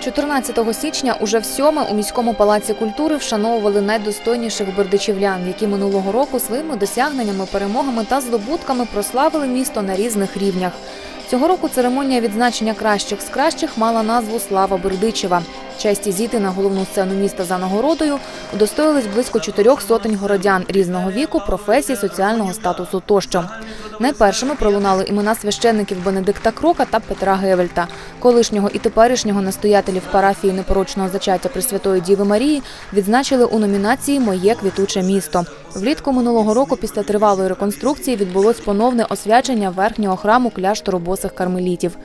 14 січня уже всьоме у міському палаці культури вшановували найдостойніших бердичівлян, які минулого року своїми досягненнями, перемогами та здобутками прославили місто на різних рівнях. Цього року церемонія відзначення кращих з кращих мала назву Слава Бердичева. Честі зійти на головну сцену міста за нагородою удостоїлись близько чотирьох сотень городян різного віку, професій, соціального статусу тощо. Найпершими пролунали імена священників Бенедикта Крока та Петра Гевельта, колишнього і теперішнього настоятелів парафії непорочного зачаття Пресвятої Діви Марії відзначили у номінації Моє квітуче місто. Влітку минулого року після тривалої реконструкції відбулось поновне освячення верхнього храму кляштору босих кармелітів.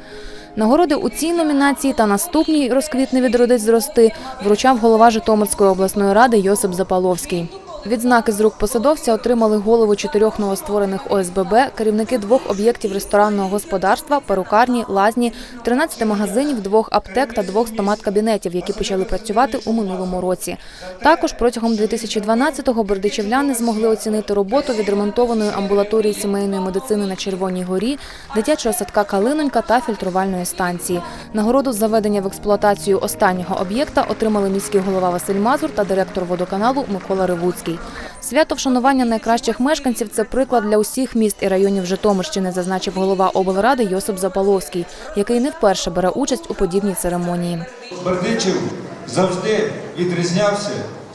Нагороди у цій номінації та наступній розквітне відродить зрости вручав голова Житомирської обласної ради Йосип Запаловський. Відзнаки з рук посадовця отримали голови чотирьох новостворених ОСББ, керівники двох об'єктів ресторанного господарства, перукарні, лазні, 13 магазинів, двох аптек та двох стомат-кабінетів, які почали працювати у минулому році. Також протягом 2012-го бердичівляни змогли оцінити роботу відремонтованої амбулаторії сімейної медицини на Червоній горі, дитячого садка Калинонька та фільтрувальної станції. Нагороду за введення в експлуатацію останнього об'єкта отримали міський голова Василь Мазур та директор водоканалу Микола Ревуцький. Свято вшанування найкращих мешканців це приклад для усіх міст і районів Житомирщини, зазначив голова облради Йосип Запаловський, який не вперше бере участь у подібній церемонії. Бердичів завжди відрізнявся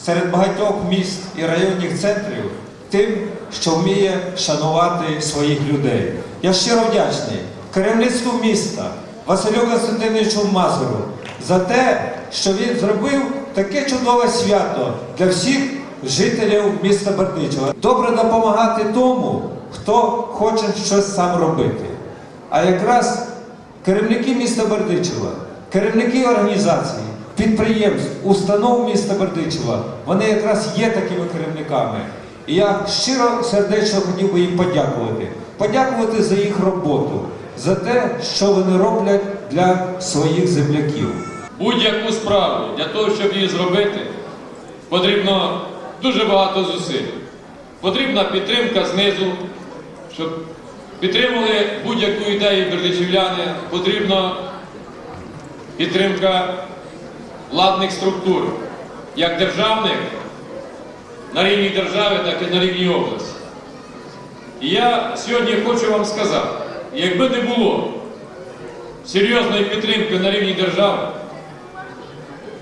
серед багатьох міст і районних центрів тим, що вміє шанувати своїх людей. Я щиро вдячний керівництву міста Василю Константиновичу Мазуру за те, що він зробив таке чудове свято для всіх жителів міста Бердичева. Добре допомагати тому, хто хоче щось сам робити. А якраз керівники міста Бердичева, керівники організацій, підприємств, установ міста Бердичева, вони якраз є такими керівниками. І я щиро сердечно хотів би їм подякувати. Подякувати за їх роботу, за те, що вони роблять для своїх земляків. Будь-яку справу для того, щоб її зробити, потрібно дуже багато зусиль. Потрібна підтримка знизу, щоб підтримували будь-яку ідею бердичівляни, потрібна підтримка владних структур, як державних на рівні держави, так і на рівні області. І я сьогодні хочу вам сказати, якби не було серйозної підтримки на рівні держави,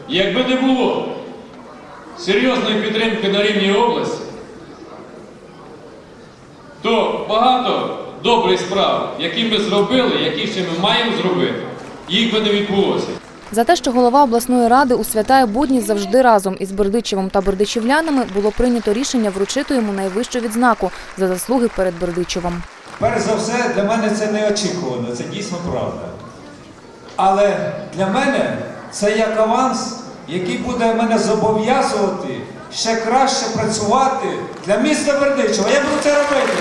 Якби не було серйозної підтримки на рівні області, то багато добрих справ, які ми зробили, які ще ми маємо зробити, їх би не відбулося. За те, що голова обласної ради у святає будні завжди разом із Бердичевом та бердичівлянами було прийнято рішення вручити йому найвищу відзнаку за заслуги перед Бердичевом. Перш за все, для мене це неочікувано, це дійсно правда. Але для мене це як аванс, який буде мене зобов'язувати ще краще працювати для міста Бердичева. Я буду це робити.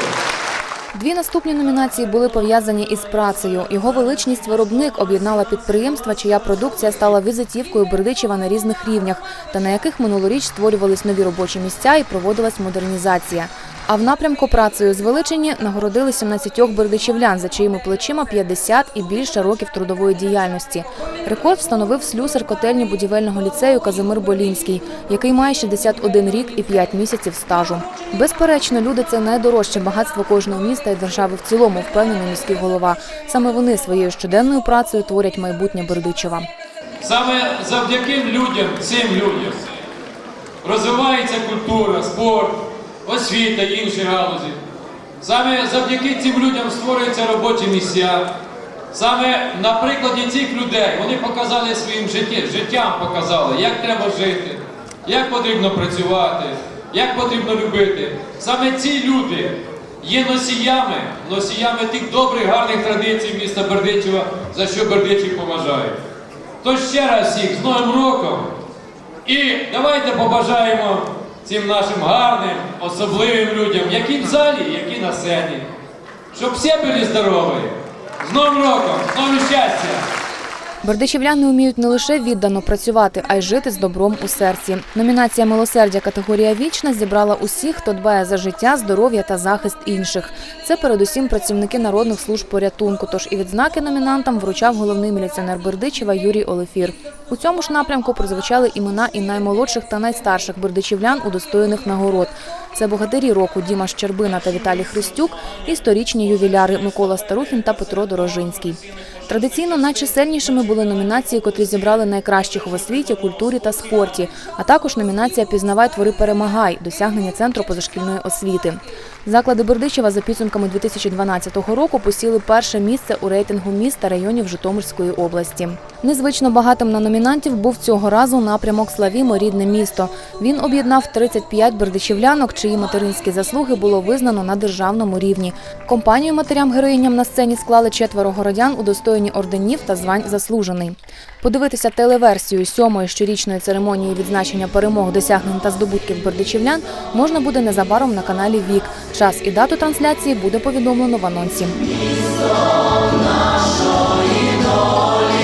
Дві наступні номінації були пов'язані із працею. Його величність виробник об'єднала підприємства, чия продукція стала візитівкою Бердичева на різних рівнях, та на яких минулоріч створювались нові робочі місця і проводилась модернізація. А в напрямку працею звеличені нагородили 17 бердичівлян, за чиїми плечима 50 і більше років трудової діяльності. Рекорд встановив слюсар котельні будівельного ліцею Казимир Болінський, який має 61 рік і 5 місяців стажу. Безперечно, люди це найдорожче багатство кожного міста і держави в цілому, впевнений міський голова. Саме вони своєю щоденною працею творять майбутнє Бердичева. Саме завдяки людям, цим людям, розвивається культура, спорт, освіта і інші галузі. Саме завдяки цим людям створюються робочі місця. Саме на прикладі цих людей вони показали своїм життям, життям показали, як треба жити, як потрібно працювати, як потрібно любити. Саме ці люди є носіями, носіями тих добрих, гарних традицій міста Бердичева, за що Бердичів поважає. Тож ще раз всіх з Новим роком! І давайте побажаємо цим нашим гарним, особливим людям, які в залі, які на сцені, щоб всі були здорові. З Новим роком, з новим щастя! Бердичівляни вміють не лише віддано працювати, а й жити з добром у серці. Номінація милосердя категорія вічна зібрала усіх, хто дбає за життя, здоров'я та захист інших. Це передусім працівники народних служб порятунку. Тож і відзнаки номінантам вручав головний міліціонер Бердичева Юрій Олефір. У цьому ж напрямку прозвучали імена і наймолодших та найстарших бердичівлян, удостоєних нагород. Це богатирі року Діма Щербина та Віталій Христюк і сторічні ювіляри Микола Старухін та Петро Дорожинський. Традиційно найчисельнішими були номінації, котрі зібрали найкращих в освіті, культурі та спорті, а також номінація Пізнавай твори перемагай досягнення центру позашкільної освіти. Заклади Бердичева за підсумками 2012 року посіли перше місце у рейтингу міст та районів Житомирської області. Незвично багатим на номінантів був цього разу напрямок Славімо рідне місто. Він об'єднав 35 бердичівлянок, чиї материнські заслуги було визнано на державному рівні. Компанію матерям-героїням на сцені склали четверо городян, удостоєні орденів та звань заслужений. Подивитися телеверсію сьомої щорічної церемонії відзначення перемог, досягнень та здобутків бердичівлян можна буде незабаром на каналі Вік. Час і дату трансляції буде повідомлено в анонсі. нашої долі.